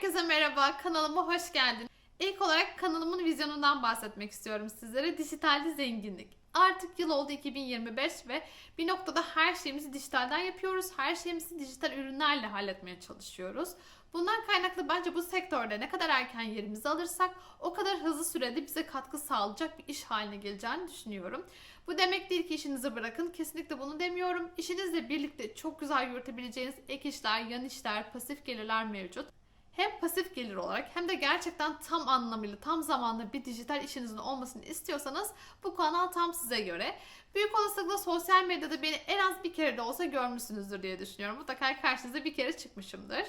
Herkese merhaba, kanalıma hoş geldin. İlk olarak kanalımın vizyonundan bahsetmek istiyorum sizlere. Dijitalde zenginlik. Artık yıl oldu 2025 ve bir noktada her şeyimizi dijitalden yapıyoruz. Her şeyimizi dijital ürünlerle halletmeye çalışıyoruz. Bundan kaynaklı bence bu sektörde ne kadar erken yerimizi alırsak o kadar hızlı sürede bize katkı sağlayacak bir iş haline geleceğini düşünüyorum. Bu demek değil ki işinizi bırakın. Kesinlikle bunu demiyorum. İşinizle birlikte çok güzel yürütebileceğiniz ek işler, yan işler, pasif gelirler mevcut hem pasif gelir olarak hem de gerçekten tam anlamıyla tam zamanlı bir dijital işinizin olmasını istiyorsanız bu kanal tam size göre. Büyük olasılıkla sosyal medyada beni en az bir kere de olsa görmüşsünüzdür diye düşünüyorum. Mutlaka karşınıza bir kere çıkmışımdır.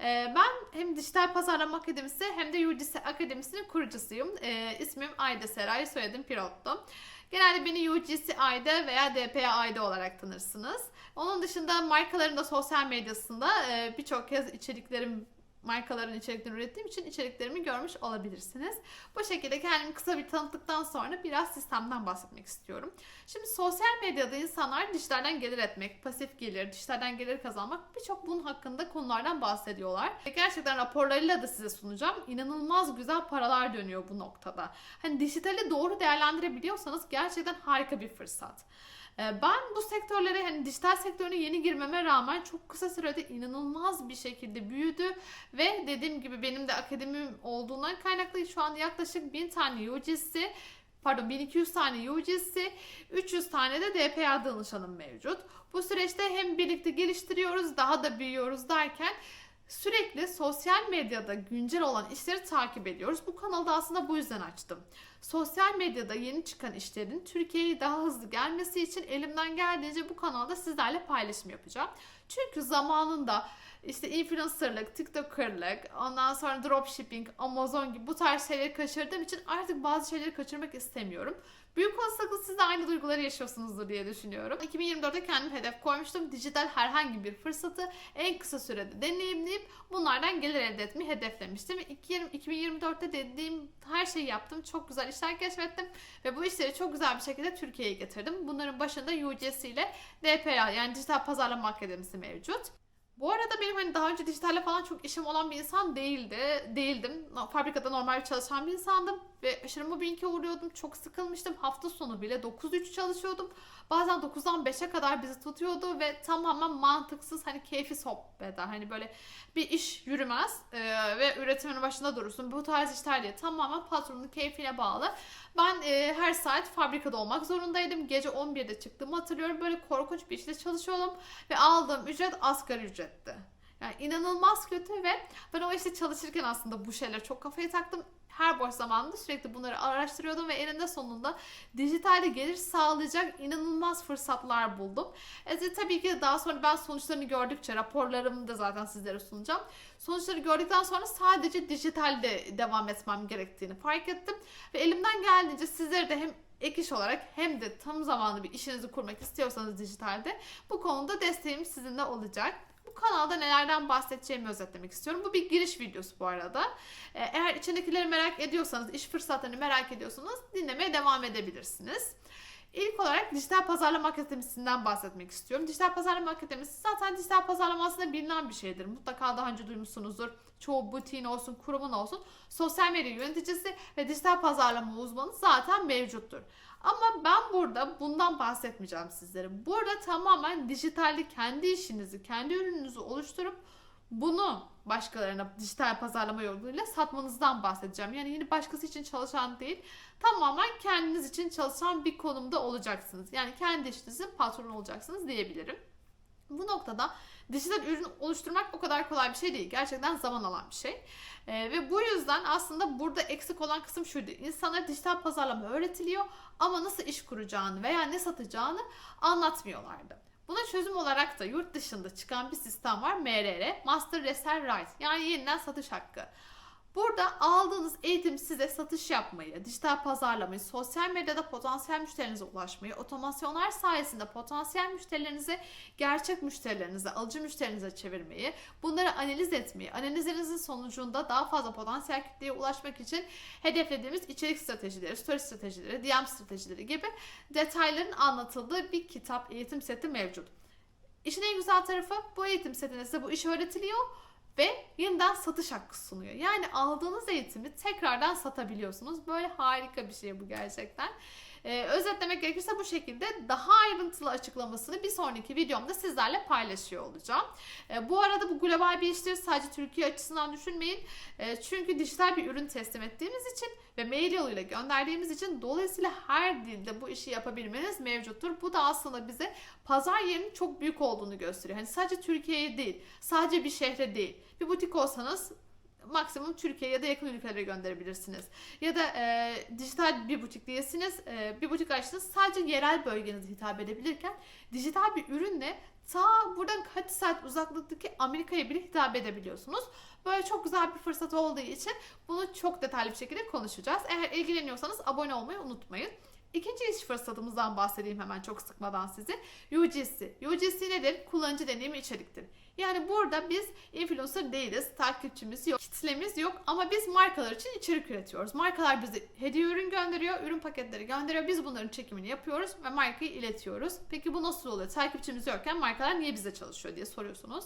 Ee, Ben hem Dijital Pazarlama Akademisi hem de UGC Akademisi'nin kurucusuyum. Ee, İsmim Ayda Seray, soyadım Pirotto. Genelde beni UGC Ayda veya DPA Ayda olarak tanırsınız. Onun dışında markaların da sosyal medyasında e, birçok kez içeriklerim markaların içeriklerini ürettiğim için içeriklerimi görmüş olabilirsiniz. Bu şekilde kendimi kısa bir tanıttıktan sonra biraz sistemden bahsetmek istiyorum. Şimdi sosyal medyada insanlar dijitalden gelir etmek, pasif gelir, dijitalden gelir kazanmak birçok bunun hakkında konulardan bahsediyorlar. Ve gerçekten raporlarıyla da size sunacağım. İnanılmaz güzel paralar dönüyor bu noktada. Hani dijitali doğru değerlendirebiliyorsanız gerçekten harika bir fırsat. Ee, Ben bu sektörlere hani dijital sektörüne yeni girmeme rağmen çok kısa sürede inanılmaz bir şekilde büyüdü ve dediğim gibi benim de akademim olduğundan kaynaklı şu an yaklaşık 1000 tane UGC pardon 1200 tane UGC, 300 tane de DPA danışanım mevcut. Bu süreçte hem birlikte geliştiriyoruz, daha da büyüyoruz derken sürekli sosyal medyada güncel olan işleri takip ediyoruz. Bu kanalı da aslında bu yüzden açtım. Sosyal medyada yeni çıkan işlerin Türkiye'ye daha hızlı gelmesi için elimden geldiğince bu kanalda sizlerle paylaşım yapacağım. Çünkü zamanında işte influencerlık, tiktokerlık, ondan sonra dropshipping, Amazon gibi bu tarz şeyleri kaçırdığım için artık bazı şeyleri kaçırmak istemiyorum. Büyük olasılıkla siz de aynı duyguları yaşıyorsunuzdur diye düşünüyorum. 2024'te kendim hedef koymuştum. Dijital herhangi bir fırsatı en kısa sürede deneyimleyip bunlardan gelir elde etmeyi hedeflemiştim. 2024'te dediğim her şeyi yaptım. Çok güzel işler keşfettim ve bu işleri çok güzel bir şekilde Türkiye'ye getirdim. Bunların başında UGC ile DPA yani Dijital Pazarlama Akademisi mevcut. Bu arada benim hani daha önce dijitalle falan çok işim olan bir insan değildi. Değildim. Fabrikada normal çalışan bir insandım. Ve aşırı mobbinge uğruyordum. Çok sıkılmıştım. Hafta sonu bile 9-3 çalışıyordum. Bazen 9'dan 5'e kadar bizi tutuyordu ve tamamen mantıksız hani keyfi sohbetler. Hani böyle bir iş yürümez ee, ve üretimin başında durursun. Bu tarz işler değil. Tamamen patronun keyfine bağlı. Ben e, her saat fabrikada olmak zorundaydım. Gece 11'de çıktığımı hatırlıyorum. Böyle korkunç bir işte çalışıyordum ve aldığım ücret asgari ücretti. Yani inanılmaz kötü ve ben o işte çalışırken aslında bu şeylere çok kafayı taktım. Her boş zamanında sürekli bunları araştırıyordum ve eninde sonunda dijitalde gelir sağlayacak inanılmaz fırsatlar buldum. E, tabii ki daha sonra ben sonuçlarını gördükçe raporlarımı da zaten sizlere sunacağım. Sonuçları gördükten sonra sadece dijitalde devam etmem gerektiğini fark ettim. Ve elimden geldiğince sizlere de hem ek iş olarak hem de tam zamanlı bir işinizi kurmak istiyorsanız dijitalde bu konuda desteğim sizinle olacak. Kanalda nelerden bahsedeceğimi özetlemek istiyorum. Bu bir giriş videosu bu arada. Ee, Eğer içindekileri merak ediyorsanız, iş fırsatlarını merak ediyorsanız dinlemeye devam edebilirsiniz. İlk olarak Dijital Pazarlama Akademisi'nden bahsetmek istiyorum. Dijital Pazarlama Akademisi zaten dijital pazarlama aslında bilinen bir şeydir. Mutlaka daha önce duymuşsunuzdur. Çoğu butiğin olsun, kurumun olsun sosyal medya yöneticisi ve dijital pazarlama uzmanı zaten mevcuttur. Ama ben burada bundan bahsetmeyeceğim sizlere. Burada tamamen dijitalde kendi işinizi, kendi ürününüzü oluşturup bunu başkalarına dijital pazarlama yoluyla satmanızdan bahsedeceğim. Yani yine başkası için çalışan değil, tamamen kendiniz için çalışan bir konumda olacaksınız. Yani kendi işinizin patronu olacaksınız diyebilirim. Bu noktada dijital ürün oluşturmak o kadar kolay bir şey değil. Gerçekten zaman alan bir şey. Ee, ve bu yüzden aslında burada eksik olan kısım şuydu. İnsanlara dijital pazarlama öğretiliyor ama nasıl iş kuracağını veya ne satacağını anlatmıyorlardı. Buna çözüm olarak da yurt dışında çıkan bir sistem var. MRR, Master Resell Right. Yani yeniden satış hakkı. Burada aldığınız eğitim size satış yapmayı, dijital pazarlamayı, sosyal medyada potansiyel müşterinize ulaşmayı, otomasyonlar sayesinde potansiyel müşterilerinizi gerçek müşterilerinize, alıcı müşterinize çevirmeyi, bunları analiz etmeyi, analizinizin sonucunda daha fazla potansiyel kitleye ulaşmak için hedeflediğimiz içerik stratejileri, story stratejileri, DM stratejileri gibi detayların anlatıldığı bir kitap, eğitim seti mevcut. İşin en güzel tarafı bu eğitim setinde size bu iş öğretiliyor ve yeniden satış hakkı sunuyor. Yani aldığınız eğitimi tekrardan satabiliyorsunuz. Böyle harika bir şey bu gerçekten. Ee, özetlemek gerekirse bu şekilde daha ayrıntılı açıklamasını bir sonraki videomda sizlerle paylaşıyor olacağım. Ee, bu arada bu global bir iştir. Sadece Türkiye açısından düşünmeyin. Ee, çünkü dijital bir ürün teslim ettiğimiz için ve mail yoluyla gönderdiğimiz için dolayısıyla her dilde bu işi yapabilmeniz mevcuttur. Bu da aslında bize pazar yerinin çok büyük olduğunu gösteriyor. Hani sadece Türkiye'ye değil, sadece bir şehre değil. Bir butik olsanız maksimum Türkiye ya da yakın ülkelere gönderebilirsiniz. Ya da e, dijital bir butik değilsiniz, e, bir butik açtınız sadece yerel bölgenize hitap edebilirken dijital bir ürünle ta buradan kaç saat uzaklıktaki Amerika'ya bile hitap edebiliyorsunuz. Böyle çok güzel bir fırsat olduğu için bunu çok detaylı bir şekilde konuşacağız. Eğer ilgileniyorsanız abone olmayı unutmayın. İkinci iş fırsatımızdan bahsedeyim hemen çok sıkmadan sizi. UGC. UGC nedir? Kullanıcı deneyimi içeriktir. Yani burada biz influencer değiliz, takipçimiz yok, kitlemiz yok ama biz markalar için içerik üretiyoruz. Markalar bize hediye ürün gönderiyor, ürün paketleri gönderiyor. Biz bunların çekimini yapıyoruz ve markayı iletiyoruz. Peki bu nasıl oluyor? Takipçimiz yokken markalar niye bize çalışıyor diye soruyorsunuz.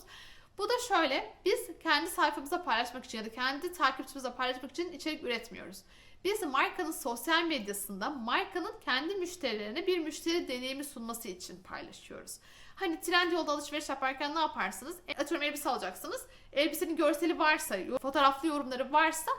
Bu da şöyle, biz kendi sayfamıza paylaşmak için ya da kendi takipçimize paylaşmak için içerik üretmiyoruz. Biz markanın sosyal medyasında markanın kendi müşterilerine bir müşteri deneyimi sunması için paylaşıyoruz. Hani Trendyol'da alışveriş yaparken ne yaparsınız? E, atıyorum elbise alacaksınız. Elbisenin görseli varsa, fotoğraflı yorumları varsa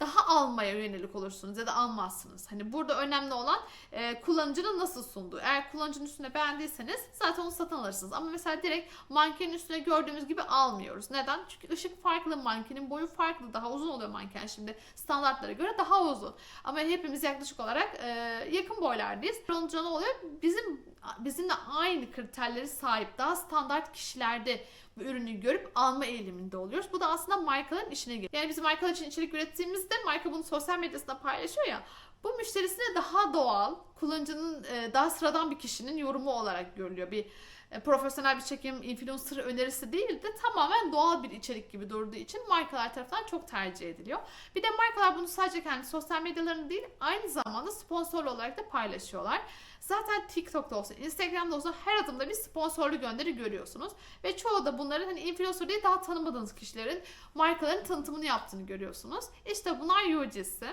daha almaya yönelik olursunuz ya da almazsınız. Hani burada önemli olan e, kullanıcının nasıl sunduğu. Eğer kullanıcının üstüne beğendiyseniz zaten onu satın alırsınız. Ama mesela direkt mankenin üstüne gördüğümüz gibi almıyoruz. Neden? Çünkü ışık farklı, mankenin boyu farklı. Daha uzun oluyor manken şimdi standartlara göre daha uzun. Ama hepimiz yaklaşık olarak e, yakın boylardayız. Olunca ne oluyor? Bizim bizimle aynı kriterleri sahip daha standart kişilerde ürünü görüp alma eğiliminde oluyoruz. Bu da aslında markaların işine geliyor. Yani biz markalar için içerik ürettiğimizde marka bunu sosyal medyasında paylaşıyor ya bu müşterisine daha doğal, kullanıcının e, daha sıradan bir kişinin yorumu olarak görülüyor. Bir e, profesyonel bir çekim, influencer önerisi değil de tamamen doğal bir içerik gibi durduğu için markalar tarafından çok tercih ediliyor. Bir de markalar bunu sadece kendi sosyal medyalarını değil aynı zamanda sponsorlu olarak da paylaşıyorlar. Zaten TikTok'ta olsa, Instagram'da olsa her adımda bir sponsorlu gönderi görüyorsunuz. Ve çoğu da bunların hani influencer değil daha tanımadığınız kişilerin markaların tanıtımını yaptığını görüyorsunuz. İşte bunlar UGC.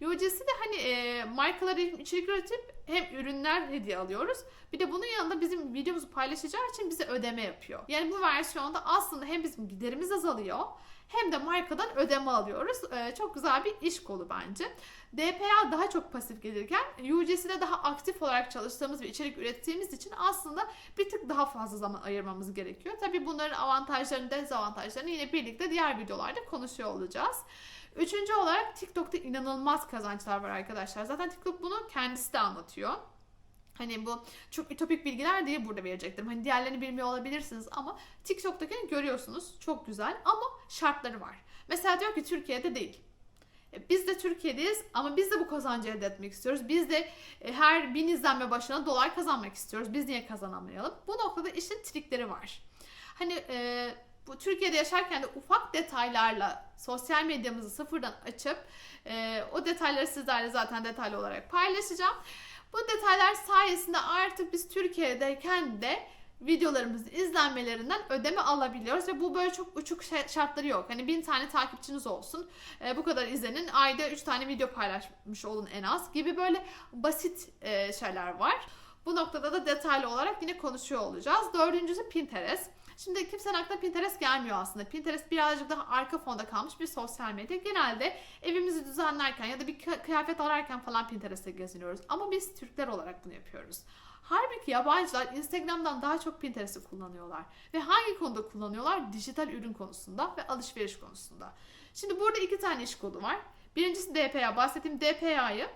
UGC de hani e, markalar içerik üretip hem ürünler hediye alıyoruz. Bir de bunun yanında bizim videomuzu paylaşacağı için bize ödeme yapıyor. Yani bu versiyonda aslında hem bizim giderimiz azalıyor hem de markadan ödeme alıyoruz. Ee, çok güzel bir iş kolu bence. DPA daha çok pasif gelirken UGC'de daha aktif olarak çalıştığımız ve içerik ürettiğimiz için aslında bir tık daha fazla zaman ayırmamız gerekiyor. Tabi bunların avantajlarını, dezavantajlarını yine birlikte diğer videolarda konuşuyor olacağız. Üçüncü olarak TikTok'ta inanılmaz kazançlar var arkadaşlar. Zaten TikTok bunu kendisi de anlatıyor. Hani bu çok ütopik bilgiler diye burada verecektim. Hani diğerlerini bilmiyor olabilirsiniz ama TikTok'takini görüyorsunuz. Çok güzel ama şartları var. Mesela diyor ki Türkiye'de değil. E, biz de Türkiye'deyiz ama biz de bu kazancı elde etmek istiyoruz. Biz de e, her bin izlenme başına dolar kazanmak istiyoruz. Biz niye kazanamayalım? Bu noktada işin trikleri var. Hani e, bu Türkiye'de yaşarken de ufak detaylarla sosyal medyamızı sıfırdan açıp e, o detayları sizlerle zaten detaylı olarak paylaşacağım. Bu detaylar sayesinde artık biz Türkiye'deyken de videolarımızın izlenmelerinden ödeme alabiliyoruz ve bu böyle çok uçuk şartları yok. Hani bin tane takipçiniz olsun, e, bu kadar izlenin, ayda üç tane video paylaşmış olun en az gibi böyle basit e, şeyler var. Bu noktada da detaylı olarak yine konuşuyor olacağız. Dördüncüsü Pinterest. Şimdi kimsenin aklına Pinterest gelmiyor aslında. Pinterest birazcık daha arka fonda kalmış bir sosyal medya. Genelde evimizi düzenlerken ya da bir kıyafet ararken falan Pinterest'te geziniyoruz. Ama biz Türkler olarak bunu yapıyoruz. Halbuki yabancılar Instagram'dan daha çok Pinterest'i kullanıyorlar. Ve hangi konuda kullanıyorlar? Dijital ürün konusunda ve alışveriş konusunda. Şimdi burada iki tane iş kolu var. Birincisi DPA. Bahsettiğim DPA'yı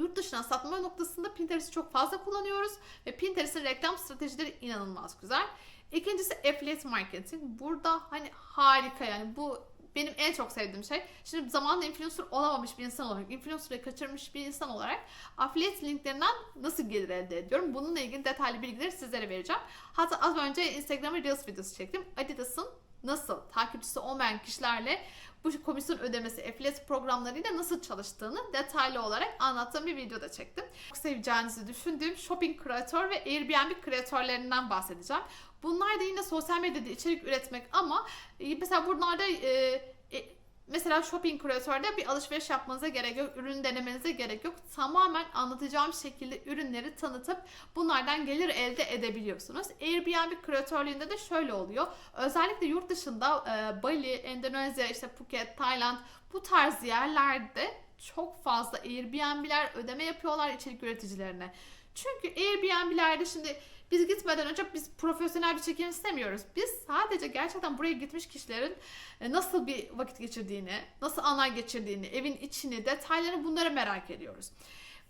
yurt dışına satma noktasında Pinterest'i çok fazla kullanıyoruz. Ve Pinterest'in reklam stratejileri inanılmaz güzel. İkincisi affiliate marketing. Burada hani harika yani bu benim en çok sevdiğim şey. Şimdi zamanında influencer olamamış bir insan olarak, influencer'ı kaçırmış bir insan olarak affiliate linklerinden nasıl gelir elde ediyorum? Bununla ilgili detaylı bilgileri sizlere vereceğim. Hatta az önce Instagram'a Reels videosu çektim. Adidas'ın nasıl takipçisi olmayan kişilerle bu komisyon ödemesi affiliate programlarıyla nasıl çalıştığını detaylı olarak anlattığım bir videoda çektim. Çok seveceğinizi düşündüğüm shopping kreatör ve Airbnb kreatörlerinden bahsedeceğim. Bunlar da yine sosyal medyada içerik üretmek ama e, mesela bunlarda e, e, mesela shopping kreatörde bir alışveriş yapmanıza gerek yok, ürün denemenize gerek yok. Tamamen anlatacağım şekilde ürünleri tanıtıp bunlardan gelir elde edebiliyorsunuz. Airbnb kreatörlüğünde de şöyle oluyor. Özellikle yurt dışında e, Bali, Endonezya, işte Phuket, Tayland bu tarz yerlerde çok fazla Airbnb'ler ödeme yapıyorlar içerik üreticilerine. Çünkü Airbnb'lerde şimdi biz gitmeden önce biz profesyonel bir çekim istemiyoruz. Biz sadece gerçekten buraya gitmiş kişilerin e, nasıl bir vakit geçirdiğini, nasıl anlar geçirdiğini, evin içini, detaylarını bunları merak ediyoruz.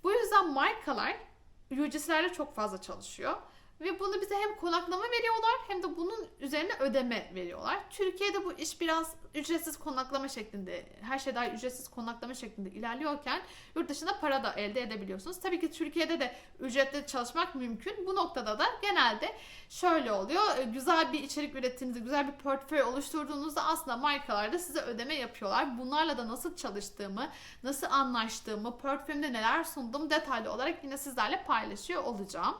Bu yüzden markalar UGC'lerle çok fazla çalışıyor. Ve bunu bize hem konaklama veriyorlar hem de bunun üzerine ödeme veriyorlar. Türkiye'de bu iş biraz ücretsiz konaklama şeklinde, her şey daha ücretsiz konaklama şeklinde ilerliyorken yurt dışında para da elde edebiliyorsunuz. Tabii ki Türkiye'de de ücretli çalışmak mümkün. Bu noktada da genelde şöyle oluyor. e, Güzel bir içerik ürettiğinizde, güzel bir portföy oluşturduğunuzda aslında markalar da size ödeme yapıyorlar. Bunlarla da nasıl çalıştığımı, nasıl anlaştığımı, portföyümde neler sunduğumu detaylı olarak yine sizlerle paylaşıyor olacağım.